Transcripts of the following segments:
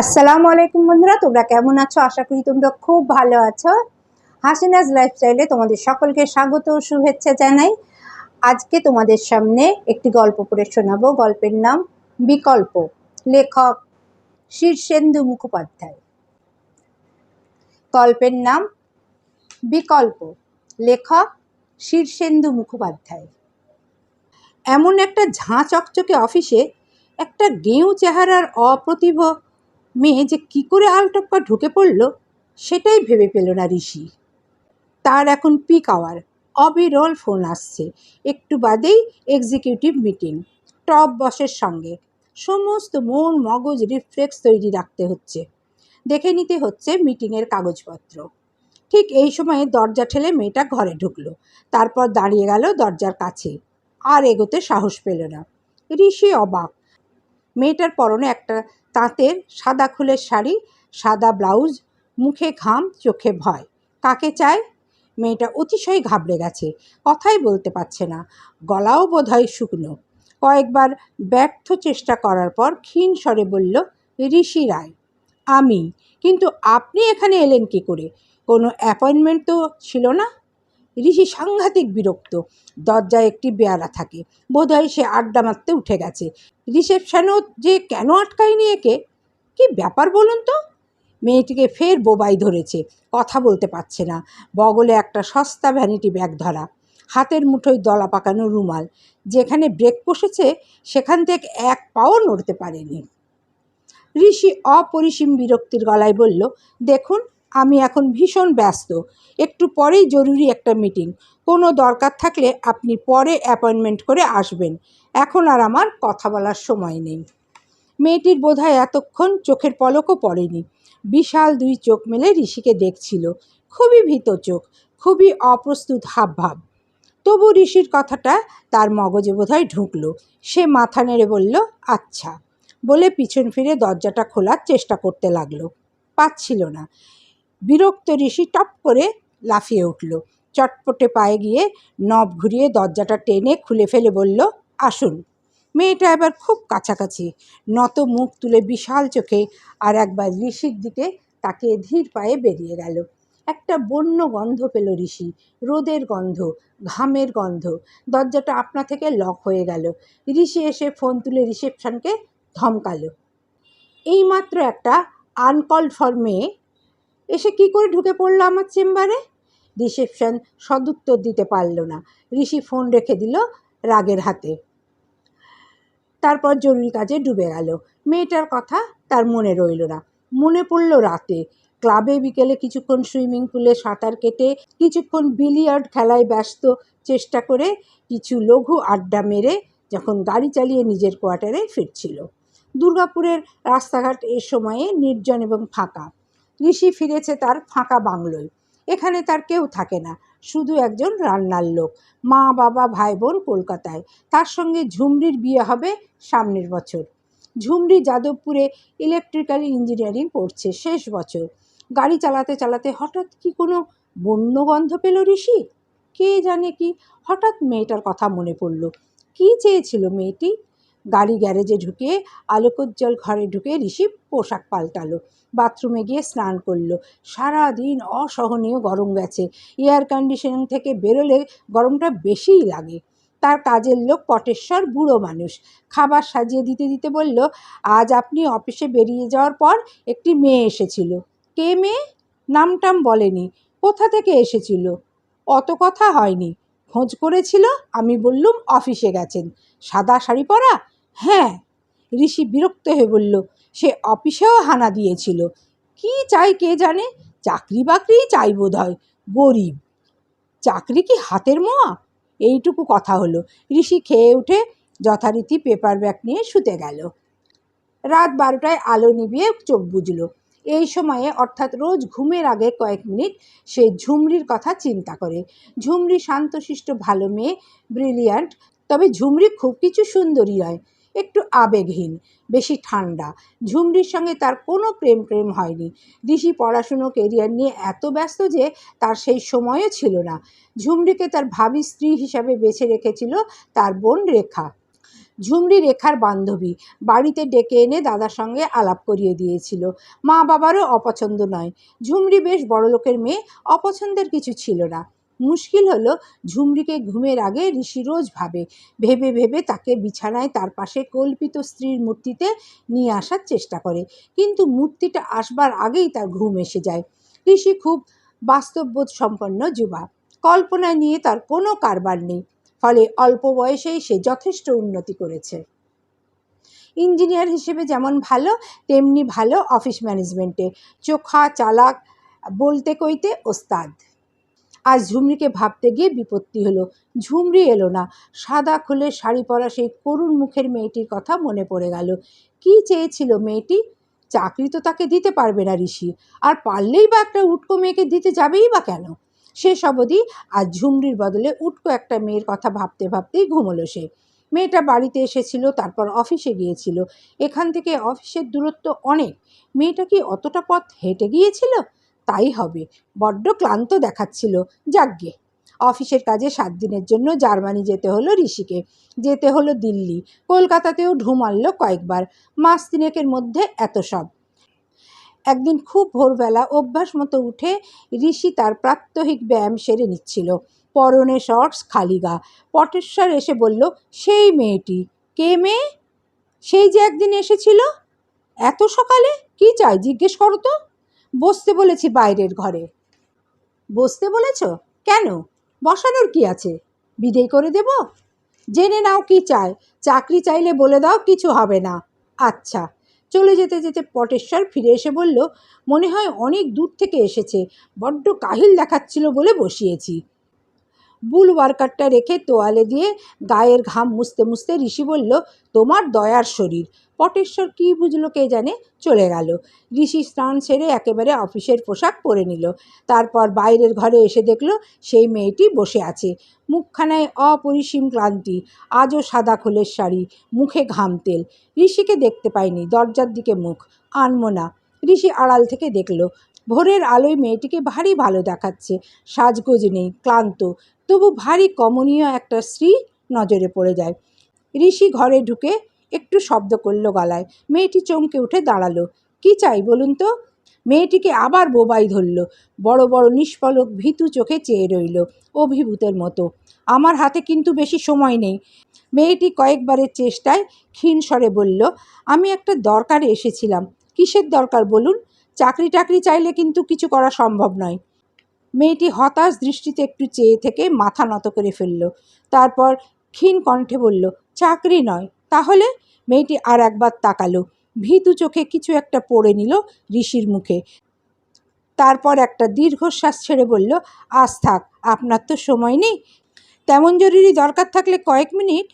আসসালামু আলাইকুম বন্ধুরা, তোমরা কেমন আছো? আশা করি তোমরা খুব ভালো আছো। হাসিনাজ লাইফস্টাইলে তোমাদের সকলকে স্বাগত ও শুভেচ্ছা জানাই। আজকে তোমাদের সামনে একটি গল্প পড়ে শোনাবো। গল্পের নাম বিকল্প। লেখক শীর্ষেন্দু মুখোপাধ্যায়। গল্পের নাম বিকল্প। লেখক শীর্ষেন্দু মুখোপাধ্যায়। এমন একটা ঝাঁ চকচকে অফিসে একটা গেঁয়ু চেহারার অপ্রতিভ মেয়ে যে কী করে আলটপ্পা ঢুকে পড়ল, সেটাই ভেবে পেল না ঋষি। তার এখন পিক আওয়ার অবিরল ফোন আসছে। একটু বাদেই এক্সিকিউটিভ মিটিং টপ বসের সঙ্গে। সমস্ত মন মগজ রিফ্লেক্স তৈরি রাখতে হচ্ছে। দেখে নিতে হচ্ছে মিটিংয়ের কাগজপত্র। ঠিক এই সময়ে দরজা ঠেলে মেয়েটা ঘরে ঢুকলো। তারপর দাঁড়িয়ে গেল দরজার কাছে। আর এগোতে সাহস পেল না। ঋষি অবাক। মেয়েটার পরনে একটা তাঁতের সাদা খুলের শাড়ি, সাদা ব্লাউজ, মুখে ঘাম, চোখে ভয়। কাকে চায়? মেয়েটা অতিশয় ঘাবড়ে গেছে, কথাই বলতে পারছে না। গলাও বোধহয় শুকনো। কয়েকবার ব্যর্থ চেষ্টা করার পর ক্ষীণ স্বরে বলল, ঋষি রায়, আমি? কিন্তু আপনি এখানে এলেন কি করে? কোনো অ্যাপয়েন্টমেন্ট তো ছিল না? ঋষি সাংঘাতিক বিরক্ত। দরজায় একটি বেয়ারা থাকে। বোধহয় সে আড্ডা মারতে উঠে গেছে। রিসেপশনও যে কেন আটকায়নি একে? কি ব্যাপার বলুন তো? মেয়েটিকে ফের বোবাই ধরেছে। কথা বলতে পারছে না। বগলে একটা সস্তা ভ্যানিটি ব্যাগ ধরা। হাতের মুঠোয় দলা পাকানো রুমাল। যেখানে ব্রেক বসেছে, সেখান থেকে এক পাও নড়তে পারেনি। ঋষি অপরিসীম বিরক্তির গলায় বলল, দেখুন আমি এখন ভীষণ ব্যস্ত। একটু পরেই জরুরি একটা মিটিং। কোনো দরকার থাকলে আপনি পরে অ্যাপয়েন্টমেন্ট করে আসবেন। এখন আর আমার কথা বলার সময় নেই। মেয়েটির বোধহয় এতক্ষণ চোখের পলকও পড়েনি। বিশাল দুই চোখ মেলে ঋষিকে দেখছিল। খুবই ভীত চোখ, খুবই অপ্রস্তুত হাবভাব। তবু ঋষির কথাটা তার মগজে বোধহয় ঢুকলো। সে মাথা নেড়ে বলল আচ্ছা। বলে পিছন ফিরে দরজাটা খোলার চেষ্টা করতে লাগল। পাচ্ছিল না। বিরক্ত ঋষি টপ করে লাফিয়ে উঠল। চটপটে পায়ে গিয়ে নব ঘুরিয়ে দরজাটা টেনে খুলে ফেলে বলল, আসুন। মেয়েটা এবার খুব কাছাকাছি, নত মুখ তুলে বিশাল চোখে আর একবার ঋষির দিকে তাকিয়ে ধীর পায়ে বেরিয়ে গেল। একটা বন্য গন্ধ পেল ঋষি, রোদের গন্ধ, ঘামের গন্ধ। দরজাটা আপনা থেকে লক হয়ে গেল। ঋষি এসে ফোন তুলে রিসেপশনকে ধমকালো। এইমাত্র একটা আনকল ফর মেয়ে এসে কি করে ঢুকে পড়ল আমার চেম্বারে? রিসেপশন সদুত্তর দিতে পারল না। ঋষি ফোন রেখে দিল রাগের হাতে। তারপর জরুরি কাজে ডুবে গেল। মেয়েটার কথা তার মনে রইল না। মনে পড়ল রাতে। ক্লাবে বিকেলে কিছুক্ষণ সুইমিং পুলে সাঁতার কেটে, কিছুক্ষণ বিলিয়ার্ড খেলায় ব্যস্ত চেষ্টা করে কিছু লঘু আড্ডা মেরে যখন গাড়ি চালিয়ে নিজের কোয়ার্টারে ফিরছিল। দুর্গাপুরের রাস্তাঘাট এ সময়ে নির্জন এবং ফাঁকা। ঋষি ফিরেছে তার ফাঁকা বাংলোয়। এখানে তার কেউ থাকে না, শুধু একজন রান্নার লোক, মা, বাবা, ভাই, বোন কলকাতায়। তার সঙ্গে ঝুমরির বিয়ে হবে সামনের বছর। ঝুমরি যাদবপুরে ইলেকট্রিক্যাল ইঞ্জিনিয়ারিং পড়ছে শেষ বছর। গাড়ি চালাতে চালাতে হঠাৎ কি কোনো বন্য গন্ধ পেল ঋষি? কে জানে কি? হঠাৎ মেয়েটার কথা মনে পড়ল। কি চেয়েছিল মেয়েটি? গাড়ি গ্যারেজে ঢুকে আলোকোজ্জ্বল ঘরে ঢুকে ঋষি পোশাক পাল্টালো। বাথরুমে গিয়ে স্নান করল। সারা দিন অসহনীয় গরম গেছে। এয়ার কন্ডিশনিং থেকে বেরোলে গরমটা বেশিই লাগে। তার কাজের লোক পটেশ্বর বুড়ো মানুষ। খাবার সাজিয়ে দিতে দিতে বলল, আজ আপনি অফিসে বেরিয়ে যাওয়ার পর একটি মেয়ে এসেছিল। কে মেয়ে? নামটাম বলেনি। কোথা থেকে এসেছিল? অত কথা হয়নি। খোঁজ করেছিল? আমি বললুম, অফিসে গেছেন। সাদা শাড়ি পরা? হ্যাঁ ঋষি বিরক্ত হয়ে বলল, সে অফিসেও হানা দিয়েছিল। কি চাই কে জানে? চাকরি বাকরিই চাই বোধ হয় গরিব। চাকরি কি হাতের মোয়া? এইটুকু কথা হলো। ঋষি খেয়ে উঠে যথারীতি পেপার ব্যাগ নিয়ে শুতে গেল। রাত বারোটায় আলো নিভিয়ে চোখ বুঝল এই সময়ে অর্থাৎ রোজ ঘুমের আগে কয়েক মিনিট সে ঝুমরির কথা চিন্তা করে। ঝুমরি শান্তশিষ্ট ভালো মেয়ে ব্রিলিয়ান্ট তবে ঝুমরি খুব কিছু সুন্দরী নয়। একটু আবেগহীন, বেশি ঠান্ডা। ঝুমরির সঙ্গে তার কোনো প্রেম প্রেম হয়নি। ঋষি পড়াশুনো কেরিয়ার নিয়ে এত ব্যস্ত যে তার সেই সময়ও ছিল না। ঝুমরিকে তার ভাবি স্ত্রী হিসাবে বেছে রেখেছিল তার বোন রেখা। ঝুমরি রেখার বান্ধবী। বাড়িতে ডেকে এনে দাদার সঙ্গে আলাপ করিয়ে দিয়েছিল। মা বাবারও অপছন্দ নয়। ঝুমরি বেশ বড়লোকের মেয়ে, অপছন্দের কিছু ছিল না। মুশকিল হলো ঝুমরিকে ঘুমের আগে ঋষি রোজ ভাবে। ভেবে ভেবে তাকে বিছানায় তার পাশে কল্পিত স্ত্রীর মূর্তিতে নিয়ে আসার চেষ্টা করে। কিন্তু মূর্তিটা আসবার আগেই তার ঘুম এসে যায়। ঋষি খুব বাস্তববোধ সম্পন্ন যুবা। কল্পনা নিয়ে তার কোনো কারবার নেই। ফলে অল্প বয়সেই সে যথেষ্ট উন্নতি করেছে। ইঞ্জিনিয়ার হিসেবে যেমন ভালো, তেমনি ভালো অফিস ম্যানেজমেন্টে। চোখা, চালাক, বলতে কইতে ওস্তাদ। আজ ঝুমরিকে ভাবতে গিয়ে বিপত্তি হলো। ঝুমরি এলো না। সাদা খুলে শাড়ি পরা সেই করুণ মুখের মেয়েটির কথা মনে পড়ে গেল। কি চেয়েছিল মেয়েটি? চাকরি তো তাকে দিতে পারবে না ঋষি। আর পারলেই বা একটা উটকো মেয়েকে দিতে যাবেই বা কেন? শেষ অবধি আজ ঝুমরির বদলে উটকো একটা মেয়ের কথা ভাবতে ভাবতেই ঘুমলো সে। মেয়েটা বাড়িতে এসেছিল, তারপর অফিসে গিয়েছিল। এখান থেকে অফিসের দূরত্ব অনেক। মেয়েটা কি অতটা পথ হেঁটে গিয়েছিল? তাই হবে। বড্ড ক্লান্ত দেখাচ্ছিল যাগ্গে। অফিসের কাজে সাত দিনের জন্য জার্মানি যেতে হলো ঋষিকে। যেতে হলো দিল্লি। কলকাতাতেও ঢু মারল কয়েকবার। মাস তিনেকের মধ্যে এত সব। একদিন খুব ভোরবেলা অভ্যাস মতো উঠে ঋষি তার প্রাত্যহিক ব্যায়াম সেরে নিচ্ছিল। পরনে শর্টস খালি গা। পটেশ্বর এসে বলল, সেই মেয়েটি। কে মেয়ে? সেই যে একদিন এসেছিল? এত সকালে? কি চাই? জিজ্ঞেস করো তো। বসতে বলেছি বাইরের ঘরে। বসতে বলেছ? কেন? বসানোর কি আছে? বিদেয় করে দেব? জেনে নাও কি চায় চাকরি চাইলে বলে দাও, কিছু হবে না। আচ্ছা। চলে যেতে যেতে পটেশ্বর ফিরে এসে বলল, মনে হয় অনেক দূর থেকে এসেছে। বড্ড কাহিল দেখাচ্ছিল বলে বসিয়েছি। বুল ওয়ার্কারটা রেখে তোয়ালে দিয়ে গায়ের ঘাম মুছতে মুছতে ঋষি বলল, তোমার দয়ার শরীর। পটেশ্বর কী বুঝলো কে জানে চলে গেল। ঋষি স্নান সেরে একেবারে অফিসের পোশাক পরে নিল। তারপর বাইরের ঘরে এসে দেখল, সেই মেয়েটি বসে আছে। মুখখানায় অপরিসীম ক্লান্তি, আজও সাদা খোলের শাড়ি, মুখে ঘাম তেল। ঋষিকে দেখতে পায়নি দরজার দিকে মুখ। আনমো না ঋষি আড়াল থেকে দেখল ভোরের আলোয় মেয়েটিকে ভারী ভালো দেখাচ্ছে। সাজগোজ নেই, ক্লান্ত। তবু ভারী কমনীয় একটা স্ত্রী নজরে পড়ে যায়। ঋষি ঘরে ঢুকে একটু শব্দ করল গলায়। মেয়েটি চমকে উঠে দাঁড়াল। কি চাই বলুন তো? মেয়েটিকে আবার বোবাই ধরল। বড় বড় নিষ্পলক ভীতু চোখে চেয়ে রইল অভিভূতের মতো। আমার হাতে কিন্তু বেশি সময় নেই। মেয়েটি কয়েকবারের চেষ্টায় ক্ষীণ স্বরে বলল, আমি একটা দরকারে এসেছিলাম। কিসের দরকার বলুন? চাকরি টাকরি চাইলে কিন্তু কিছু করা সম্ভব নয়। মেয়েটি হতাশ দৃষ্টিতে একটু চেয়ে থেকে মাথা নত করে ফেলল। তারপর ক্ষীণ কণ্ঠে বলল, চাকরি নয়। তাহলে? মেয়েটি আর একবার তাকালো। ভীতু চোখে কিছু একটা পড়ে নিল ঋষির মুখে। তারপর একটা দীর্ঘশ্বাস ছেড়ে বলল, আজ থাক, আপনার তো সময় নেই। তেমন জরুরি দরকার থাকলে কয়েক মিনিট?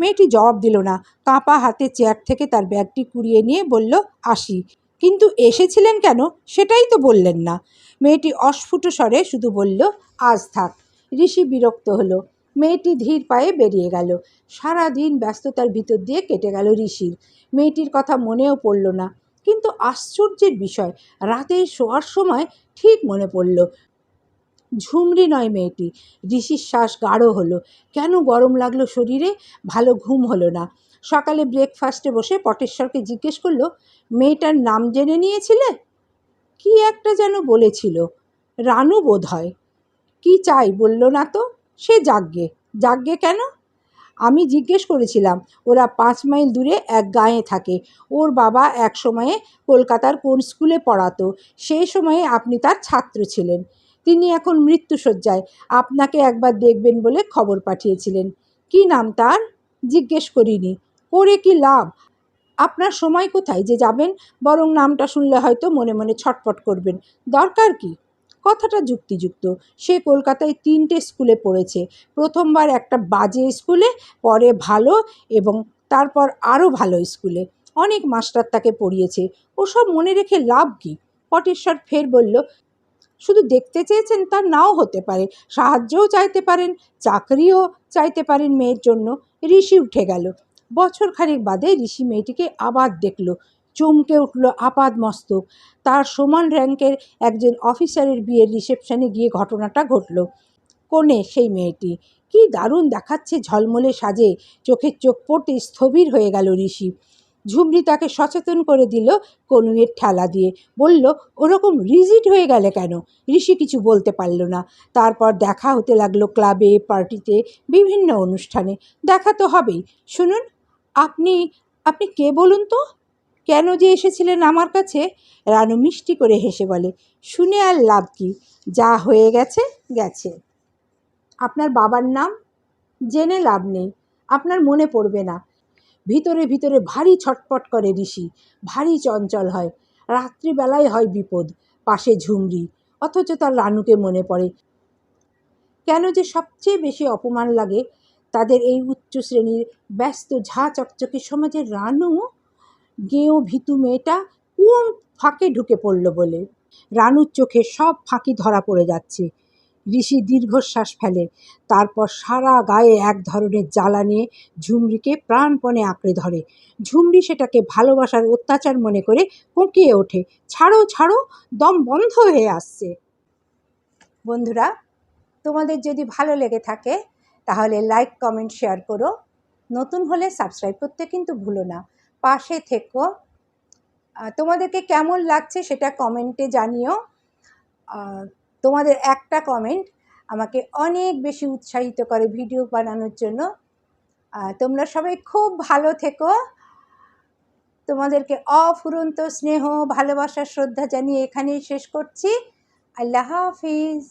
মেয়েটি জবাব দিল না। কাঁপা হাতে চেয়ার থেকে তার ব্যাগটি কুড়িয়ে নিয়ে বলল, আসি। কিন্তু এসেছিলেন কেন সেটাই তো বললেন না। মেয়েটি অস্ফুট স্বরে শুধু বলল, আজ থাক। ঋষি বিরক্ত হলো। মেয়েটি ধীর পায়ে বেরিয়ে গেল। সারা দিন ব্যস্ততার ভিতর দিয়ে কেটে গেল ঋষির। মেয়েটির কথা মনেও পড়ল না। কিন্তু আশ্চর্যের বিষয়, রাতে শোয়ার সময় ঠিক মনে পড়ল। ঝুমরি নয় মেয়েটি। ঋষির শ্বাস গাঢ় হলো। কেন গরম লাগল শরীরে? ভালো ঘুম হলো না। সকালে ব্রেকফাস্টে বসে পটেশ্বরকে জিজ্ঞেস করল, মেয়েটার নাম জেনে নিয়েছিলে? কি একটা যেন বলেছিল, রানু বোধ হয় কী চাই বলল না তো? সে যাগ্গে যাগ্গে কেন? আমি জিজ্ঞেস করেছিলাম, ওরা পাঁচ মাইল দূরে এক গাঁয়ে থাকে। ওর বাবা এক সময়ে কলকাতার কোন স্কুলে পড়াতো, সেই সময়ে আপনি তার ছাত্র ছিলেন। তিনি এখন মৃত্যুসজ্জায় আপনাকে একবার দেখবেন বলে খবর পাঠিয়েছিলেন। কি নাম তার? জিজ্ঞেস করিনি। করে কি লাভ? আপনার সময় কোথায় যে যাবেন? বরং নামটা শুনলে হয়তো মনে মনে ছটপট করবেন। দরকার কি? কথাটা যুক্তিযুক্ত। সে কলকাতায় তিনটে স্কুলে পড়েছে। প্রথমবার একটা বাজে স্কুলে, পরে ভালো এবং তারপর আরও ভালো স্কুলে। অনেক মাস্টার তাকে পড়িয়েছে। ওসব মনে রেখে লাভ কি? পটেশ্বর ফের বলল, শুধু দেখতে চেয়েছেন তা নাও হতে পারে। সাহায্যও চাইতে পারেন, চাকরিও চাইতে পারেন মেয়ের জন্য। ঋষি উঠে গেল। বছর খানেক বাদে ঋষি মেয়েটিকে আবার দেখল। চমকে উঠল আপাদ মস্তক। তার সমান র্যাঙ্কের একজন অফিসারের বিয়ের রিসেপশনে গিয়ে ঘটনাটা ঘটল। কোণে সেই মেয়েটি। কি দারুণ দেখাচ্ছে ঝলমলে সাজে। চোখের চোখ পড়তে স্থবির হয়ে গেল ঋষি। ঝুমরি তাকে সচেতন করে দিল কনুয়ের ঠেলা দিয়ে। বলল, ওরকম রিজিট হয়ে গেলে কেন? ঋষি কিছু বলতে পারল না। তারপর দেখা হতে লাগল ক্লাবে, পার্টিতে, বিভিন্ন অনুষ্ঠানে। দেখা তো হবেই। শুনুন আপনি আপনি কে বলুন তো? কেন যে এসেছিলেন আমার কাছে? রানু মিষ্টি করে হেসে বলে, শুনে আর লাভ কি? যা হয়ে গেছে গেছে। আপনার বাবার নাম? জেনে লাভ নেই। আপনার মনে পড়বে না। ভিতরে ভিতরে ভারী ছটপট করে ঋষি। ভারী চঞ্চল হয়। রাত্রিবেলায় হয় বিপদ, পাশে ঝুমরি। অথচ তার রানুকে মনে পড়ে। কেন যে সবচেয়ে বেশি অপমান লাগে তাদের এই উচ্চ শ্রেণির ব্যস্ত ঝা চকচকে সমাজের রানু, গেঁয়ো ভীতু মেয়েটা কোন ফাঁকে ঢুকে পড়ল বলে। রানুর চোখে সব ফাঁকি ধরা পড়ে যাচ্ছে। ঋষি দীর্ঘশ্বাস ফেলে। তারপর সারা গায়ে এক ধরনের জ্বালা নিয়ে ঝুমরিকে প্রাণপণে আঁকড়ে ধরে। ঝুমরি সেটাকে ভালোবাসার অত্যাচার মনে করে কোঁকিয়ে ওঠে। ছাড়ো ছাড়ো, দম বন্ধ হয়ে আসছে। বন্ধুরা, তোমাদের যদি ভালো লেগে থাকে তাহলে লাইক কমেন্ট শেয়ার করো। নতুন হলে সাবস্ক্রাইব করতে কিন্তু ভুলো না। পাশে থেকো। তোমাদেরকে কেমন লাগছে সেটা কমেন্টে জানিও। তোমাদের একটা কমেন্ট আমাকে অনেক বেশি উৎসাহিত করে ভিডিও বানানোর জন্য। তোমরা সবাই খুব ভালো থেকো। তোমাদেরকে অফুরন্ত স্নেহ, ভালোবাসা, শ্রদ্ধা জানিয়ে এখানেই শেষ করছি। আল্লাহ হাফিজ।